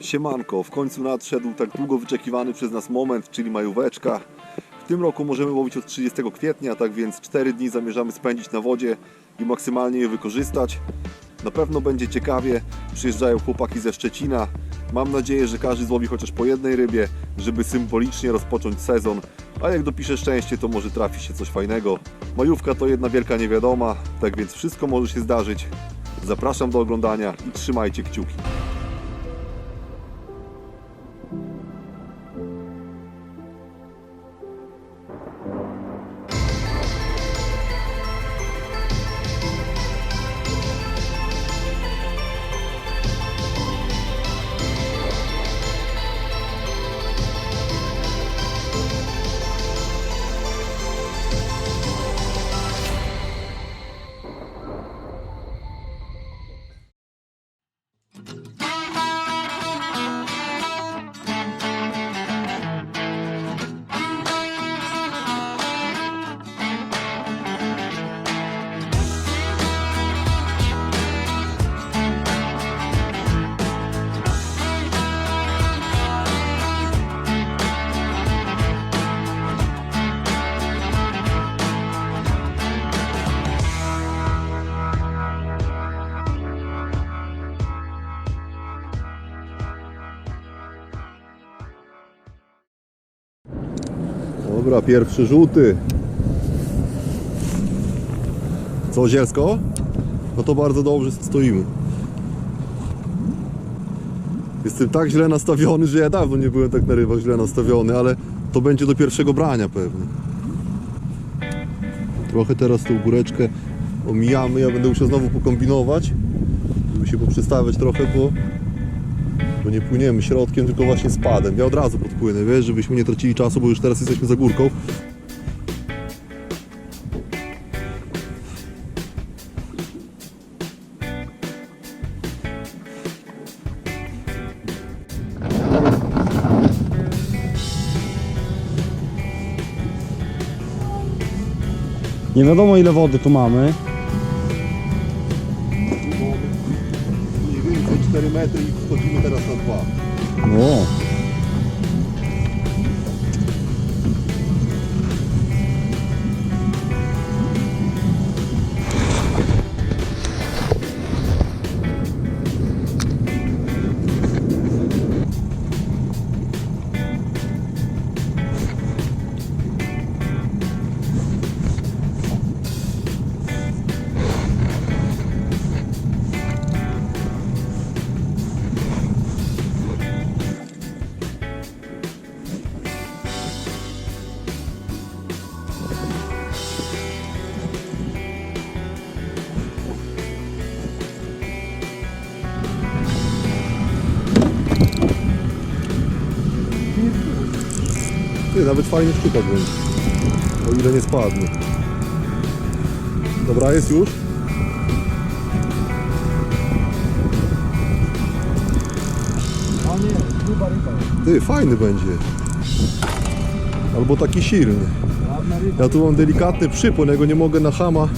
Siemanko, w końcu nadszedł tak długo wyczekiwany przez nas moment, czyli majóweczka. W tym roku możemy łowić od 30 kwietnia, tak więc 4 dni zamierzamy spędzić na wodzie i maksymalnie je wykorzystać. Na pewno będzie ciekawie, przyjeżdżają chłopaki ze Szczecina. Mam nadzieję, że każdy złowi chociaż po jednej rybie, żeby symbolicznie rozpocząć sezon. A jak dopisze szczęście, to może trafi się coś fajnego. Majówka to jedna wielka niewiadoma, tak więc wszystko może się zdarzyć. Zapraszam do oglądania i trzymajcie kciuki. Dobra, pierwszy rzuty. Co, Zielsko? No to bardzo dobrze stoimy. Jestem tak źle nastawiony, że ja dawno nie byłem tak na rybach źle nastawiony, ale to będzie do pierwszego brania pewnie. Trochę teraz tą góreczkę omijamy, ja będę musiał znowu pokombinować, żeby się poprzestawiać trochę, bo, bo nie płyniemy środkiem, tylko właśnie spadem. Ja od razu podpłynę, wiesz, żebyśmy nie tracili czasu, bo już teraz jesteśmy za górką. Nie wiadomo ile wody tu mamy. Więcej 4 metry i wchodzimy teraz na nawet fajnie sztuka będzie. O ile nie spadnie. Dobra, jest już. A nie, gruba ryba. Ty, fajny będzie. Albo taki silny. Ja tu mam delikatny przypłyn, ja go nie mogę na hama.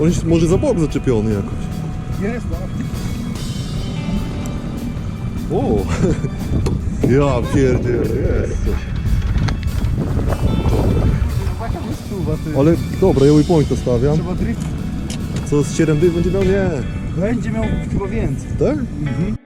On jest może za bok zaczepiony jakoś. Jest, O! Ja pierdzielę, jest coś. Taka wystuwa ty. Ale dobra, ja pointa stawiam. Trzeba drift. Co z 7 dych będzie miał? Nie. Będzie miał chyba więcej. Tak? No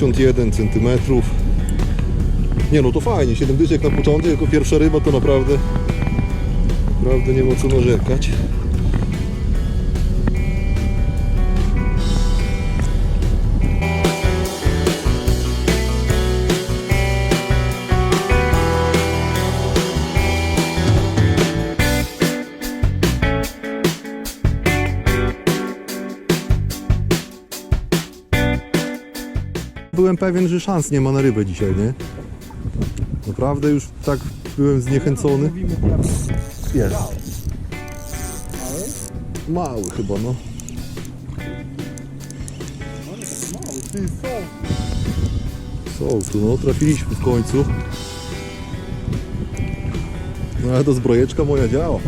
71 centymetrów. Nie no to fajnie, 7 dyszek na początek, jako pierwsza ryba to naprawdę naprawdę nie ma co narzekać. Byłem pewien, że szans nie ma na rybę dzisiaj, nie? Naprawdę już tak byłem zniechęcony. Jest. Mały? Chyba, no. Są tu, no trafiliśmy w końcu. No ale to zbrojeczka moja działa.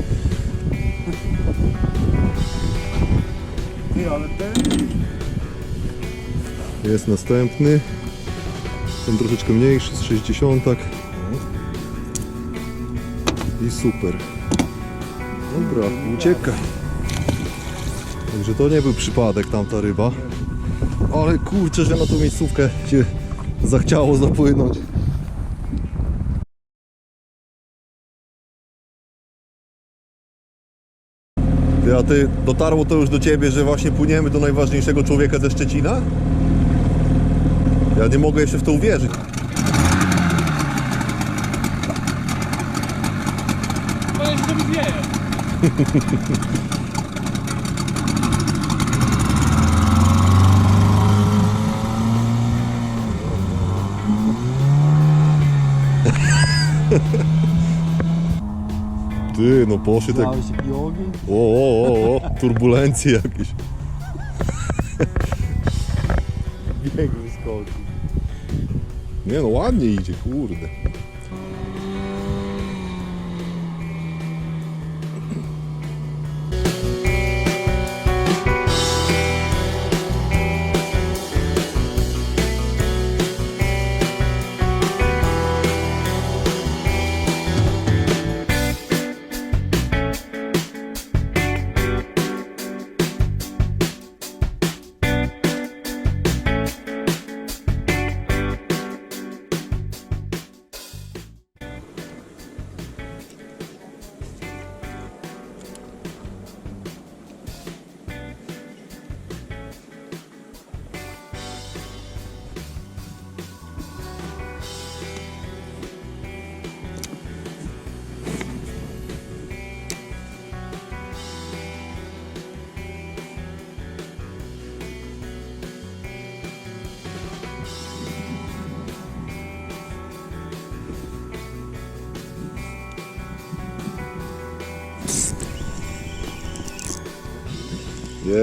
Jest następny. Ten troszeczkę mniejszy, z 60. I super. Dobra, uciekaj. Także to nie był przypadek tamta ryba. Ale kurczę, że na tą miejscówkę się zachciało zapłynąć. Ty, a ty dotarło to już do ciebie, że właśnie płyniemy do najważniejszego człowieka ze Szczecina? Ja nie mogę jeszcze w to uwierzyć. To jeszcze mi wieje. Ty, no poszedł. Dałeś ogień? O, o, o, o, turbulencje jakieś. Biegł skoczył. Nie no, ładnie idzie, kurde.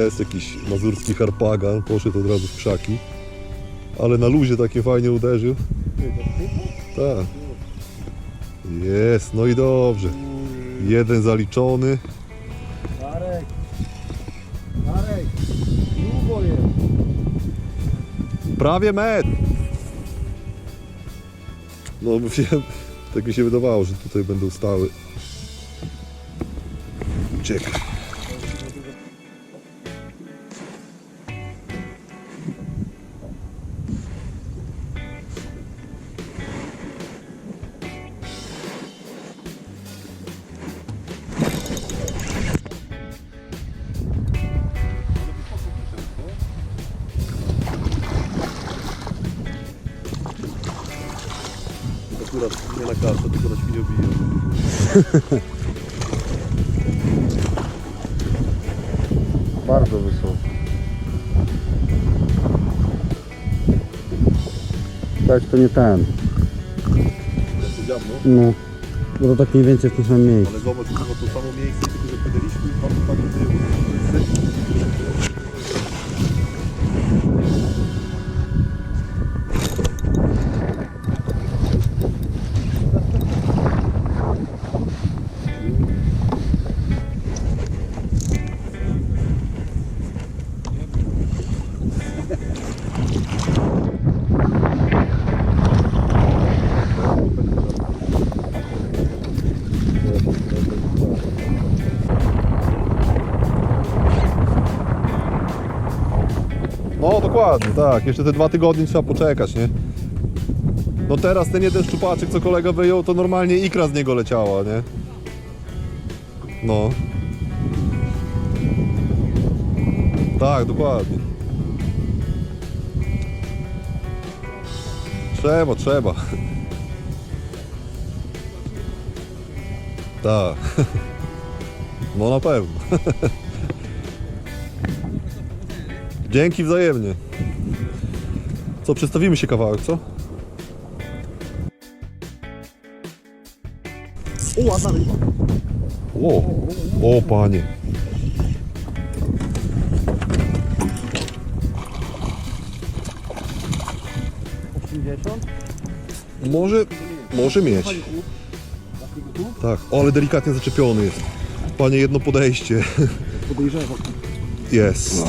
Jest jakiś mazurski harpagan, poszedł od razu w krzaki. Ale na luzie takie fajnie uderzył. Tak. Jest, no i dobrze. Jeden zaliczony. Marek! Marek! Długo jest. Prawie metr. No mówiłem, tak mi się wydawało, że tutaj będą stały. Czekaj. Akurat nie na kartę, tylko na świniobiję. Bardzo wysoko. Tak, to nie ten. Dziabno, No. Bo to tak mniej więcej w tym samym miejscu. ale zobacz, dokładnie, tak. Jeszcze te dwa tygodnie trzeba poczekać, nie? No teraz ten jeden szczupaczek, co kolega wyjął, to normalnie ikra z niego leciała, nie? No. Tak, dokładnie. Trzeba, trzeba. Tak. No na pewno. Dzięki wzajemnie. Co, przedstawimy się kawałek, co? O, ładna ryba. O, o panie. Może, może mieć. Tak, o, ale delikatnie zaczepiony jest. Panie, jedno podejście. Podejrzewam. Jest.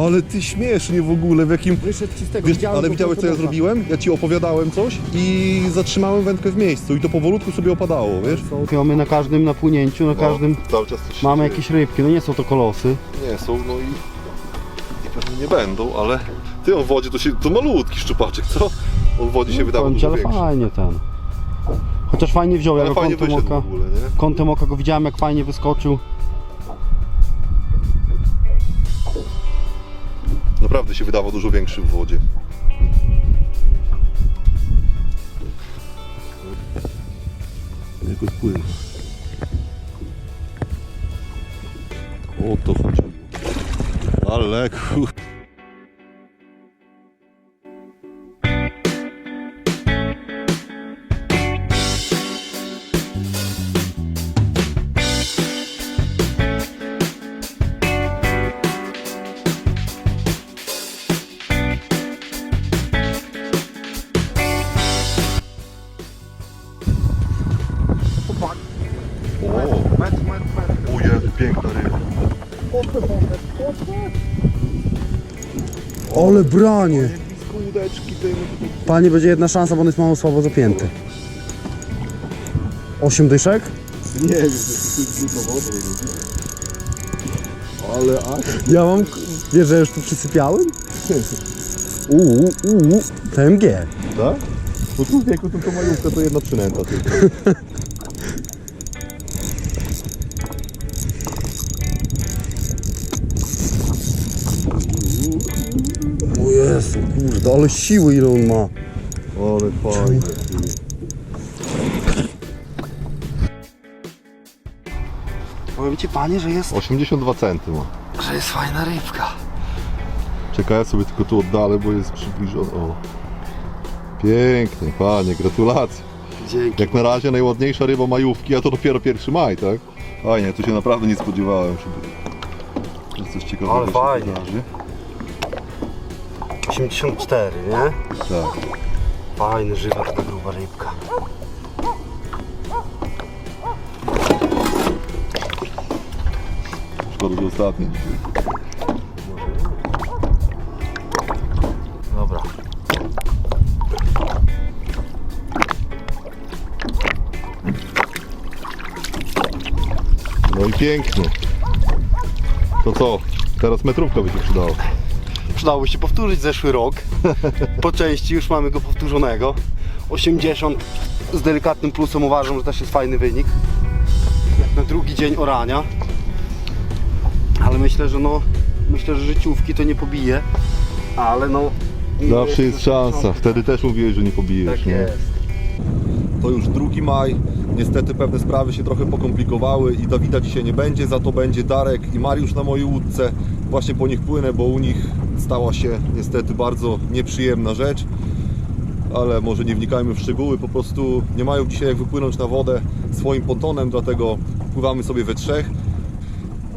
Ale ty śmiesznie w ogóle, w jakim... Wyszedł czystego. Wiesz, widziałem ale go widziałeś co ja zrobiłem? Ja ci opowiadałem coś i zatrzymałem wędkę w miejscu i to powolutku sobie opadało, wiesz? Są my na każdym napłynięciu, na każdym No, cały czas coś się mamy dzieje. jakieś rybki. No nie są to kolosy. Nie są, no i, i pewnie nie będą, ale ty on w wodzie to się, to malutki szczupaczek, co? On w wodzie się wydawał Powiem ci, dużo ale większy. fajnie ten. Chociaż fajnie wziął, ja Ale go fajnie kątem wyszedł w oka. ogóle, nie? Kątem oka go widziałem jak fajnie wyskoczył. Naprawdę się wydawał dużo większy w wodzie. Jak odpływa. O to chodziło. Ale kur... Ale branie! Panie, będzie jedna szansa, bo on jest mało słabo zapięty. Osiem dyszek? Nie wiem, to wodę. Ale. Ja mam... Wiesz, że już tu przysypiałem? Uuu, uuu, TMG. Tak? No tu wieku to majówka to jedna przynęta tylko. kurde, ale siły ile on ma. Ale fajnie. Powiem ci, panie, że jest... 82 centy ma. Że jest fajna rybka. Czekaj, ja sobie tylko tu oddalę, bo jest przybliżony. O. Pięknie, panie, gratulacje. Dzięki. Jak na razie najładniejsza ryba majówki, a to dopiero pierwszy maj, tak? Fajnie, tu się naprawdę nie spodziewałem, żeby że coś ciekawego Ale się fajnie. wydarzy. 84, nie? Tak. Fajny, żywa, taka gruba rybka. Szkoda, że ostatni dzisiaj. Dobra. No i pięknie. To co? Teraz metrówka by się przydała. Przydałoby się powtórzyć zeszły rok. Po części już mamy go powtórzonego. 80 z delikatnym plusem uważam, że też jest fajny wynik. Jak na drugi dzień orania. Ale myślę, że no myślę, że życiówki to nie pobije. Ale no Zawsze jest szansa. Wtedy też mówiłeś, że nie pobijesz. Tak nie? jest. To już 2 maj. Niestety pewne sprawy się trochę pokomplikowały i Dawida dzisiaj nie będzie, za to będzie Darek i Mariusz na mojej łódce. Właśnie po nich płynę, bo u nich stała się niestety bardzo nieprzyjemna rzecz. Ale może nie wnikajmy w szczegóły, po prostu nie mają dzisiaj jak wypłynąć na wodę swoim pontonem, dlatego pływamy sobie we trzech.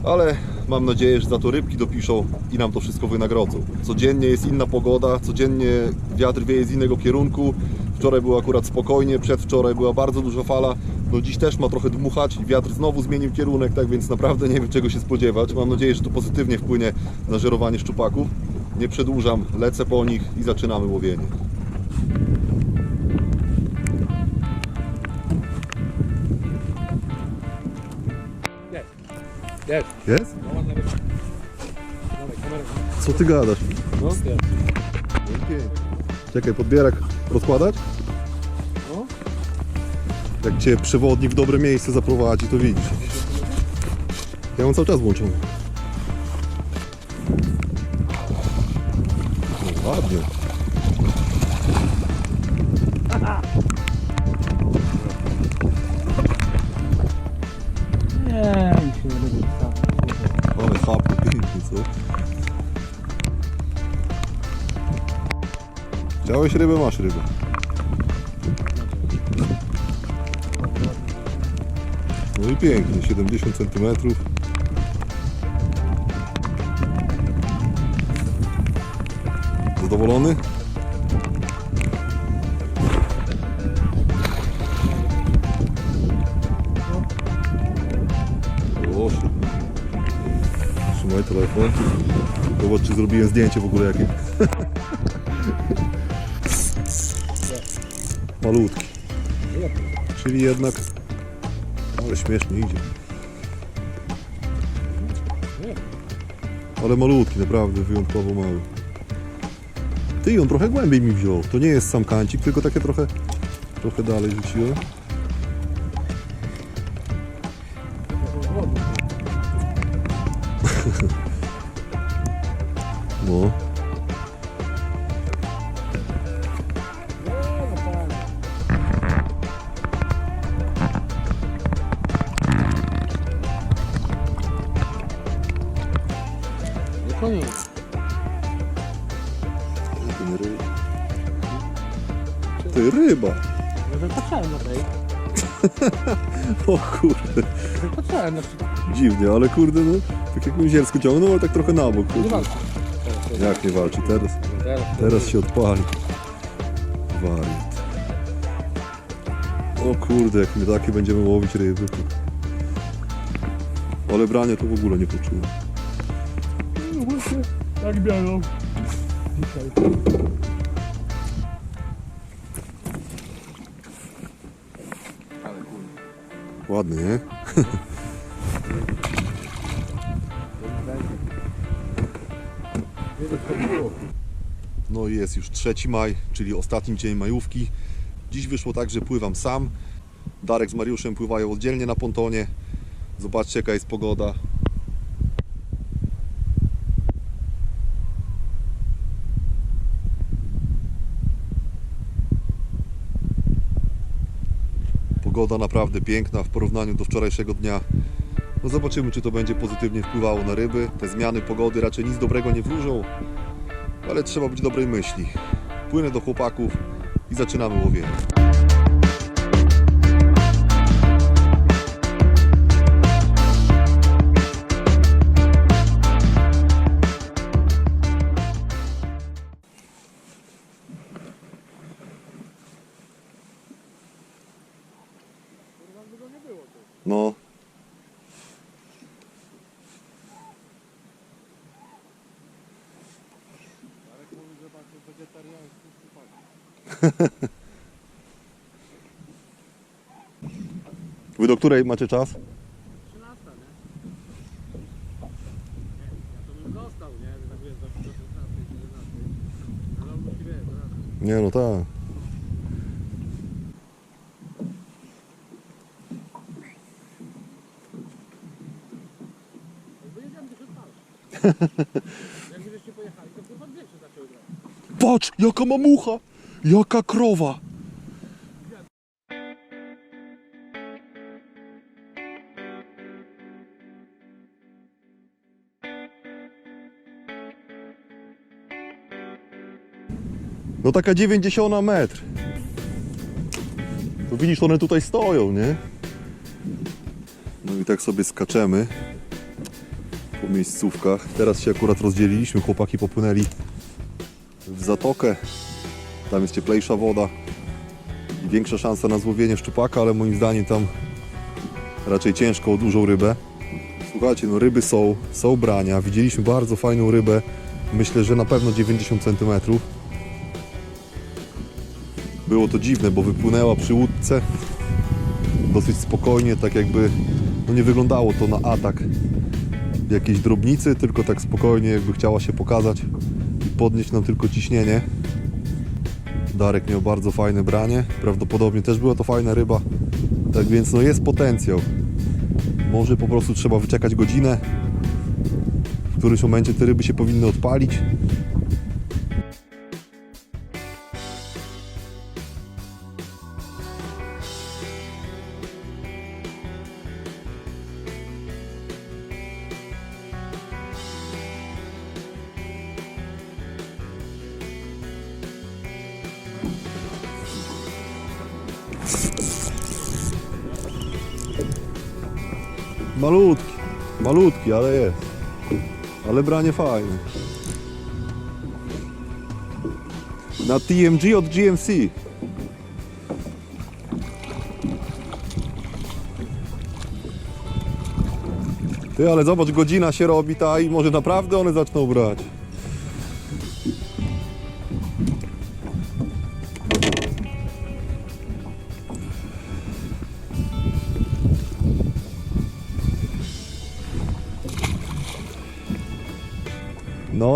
Ale mam nadzieję, że za to rybki dopiszą i nam to wszystko wynagrodzą. Codziennie jest inna pogoda, codziennie wiatr wieje z innego kierunku. Wczoraj było akurat spokojnie, przedwczoraj była bardzo duża fala. No dziś też ma trochę dmuchać, wiatr znowu zmienił kierunek, tak więc naprawdę nie wiem czego się spodziewać. Mam nadzieję, że to pozytywnie wpłynie na żerowanie szczupaków. Nie przedłużam, lecę po nich i zaczynamy łowienie. Jest. Jest? Co ty gadasz? No, jest. Czekaj, podbierak rozkładać? Jak cię przewodnik w dobre miejsce zaprowadzi, to widzisz. Ja mam cały czas włączony. No, ładnie. Nie, mi się nie lubi Ale chapy, pięknie, co? Chciałeś rybę, masz rybę. No i pięknie, 70 cm. Zadowolony? Proszę. Trzymaj telefon. Zobacz, czy zrobiłem zdjęcie w ogóle jakie. Malutki. Czyli jednak... Ale śmiesznie idzie. Ale malutki, naprawdę wyjątkowo mały. Ty, on trochę głębiej mi wziął. To nie jest sam kancik, tylko takie trochę, trochę dalej rzuciłem. Koniec. Ty, ryba. Ja tak patrzałem na tej. O kurde. Patrzałem na przykład. Dziwnie, ale kurde, no. Tak jakbym zielsko ciągnął, ale tak trochę na bok. Nie Kurde. walczy. Jak nie walczy? Teraz, Teraz. się odpali. Wariat. O kurde, jak my takie będziemy łowić ryby. to- Ale branie to w ogóle nie poczułem. Tak biorą. Dzisiaj. Ładny, nie? No i jest już 3 maj, czyli ostatni dzień majówki. Dziś wyszło tak, że pływam sam. Darek z Mariuszem pływają oddzielnie na pontonie. Zobaczcie jaka jest pogoda. Pogoda naprawdę piękna w porównaniu do wczorajszego dnia. No zobaczymy, czy to będzie pozytywnie wpływało na ryby. Te zmiany pogody raczej nic dobrego nie wróżą, ale trzeba być dobrej myśli. Płynę do chłopaków i zaczynamy łowienie. Wy do której macie czas? 13, nie? Ja to bym został, nie? Tak wiesz, do 16, 17. Ale on musi zaraz. Nie no tak. Wyjedziemy. Jak żeście pojechali, to kurwa dwie się zaczęły grać. Patrz, jaka mamucha! Jaka krowa! No taka 90 metr. To widzisz, one tutaj stoją, nie? No i tak sobie skaczemy po miejscówkach. Teraz się akurat rozdzieliliśmy, chłopaki popłynęli w zatokę. Tam jest cieplejsza woda i większa szansa na złowienie szczupaka, ale moim zdaniem tam raczej ciężko o dużą rybę. Słuchajcie, no ryby są, są brania. Widzieliśmy bardzo fajną rybę. Myślę, że na pewno 90 cm. Było to dziwne, bo wypłynęła przy łódce dosyć spokojnie, tak jakby no nie wyglądało to na atak jakiejś drobnicy, tylko tak spokojnie, jakby chciała się pokazać i podnieść nam tylko ciśnienie. Darek miał bardzo fajne branie, prawdopodobnie też była to fajna ryba, tak więc no jest potencjał. Może po prostu trzeba wyczekać godzinę, w którymś momencie te ryby się powinny odpalić. Malutki, ale jest. Ale branie fajne. Na TMG od GMC. Ty, ale zobacz, godzina się robi ta i może naprawdę one zaczną brać.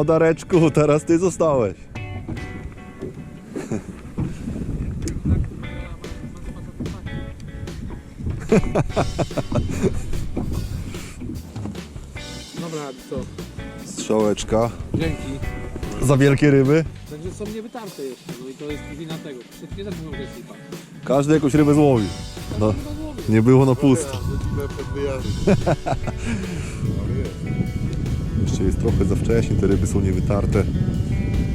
No Dareczku, teraz ty zostałeś. Dobra, to Strzałeczka. dzięki. Za wielkie ryby. Także są niewytarte jeszcze, no i to jest wina tego. Przed chwilą też mówią, że jest lipa. Każdy jakąś rybę złowi. No, nie było na pusto. Jeszcze jest trochę za wcześnie, te ryby są niewytarte.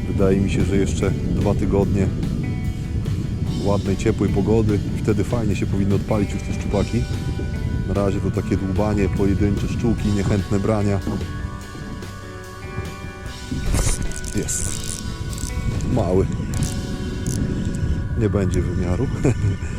Wydaje mi się, że jeszcze dwa tygodnie ładnej, ciepłej pogody i wtedy fajnie się powinny odpalić już te szczupaki. Na razie to takie dłubanie, pojedyncze szczuki, niechętne brania. Jest. Mały. Nie będzie wymiaru.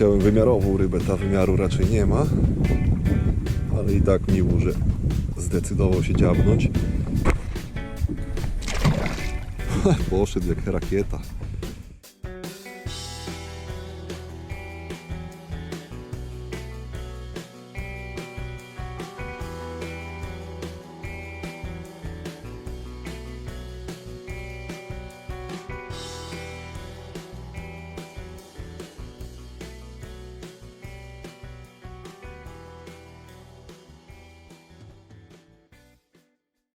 Chciałem wymiarową rybę, ta wymiaru raczej nie ma. Ale i tak miło, że zdecydował się dziabnąć. Poszedł jak rakieta.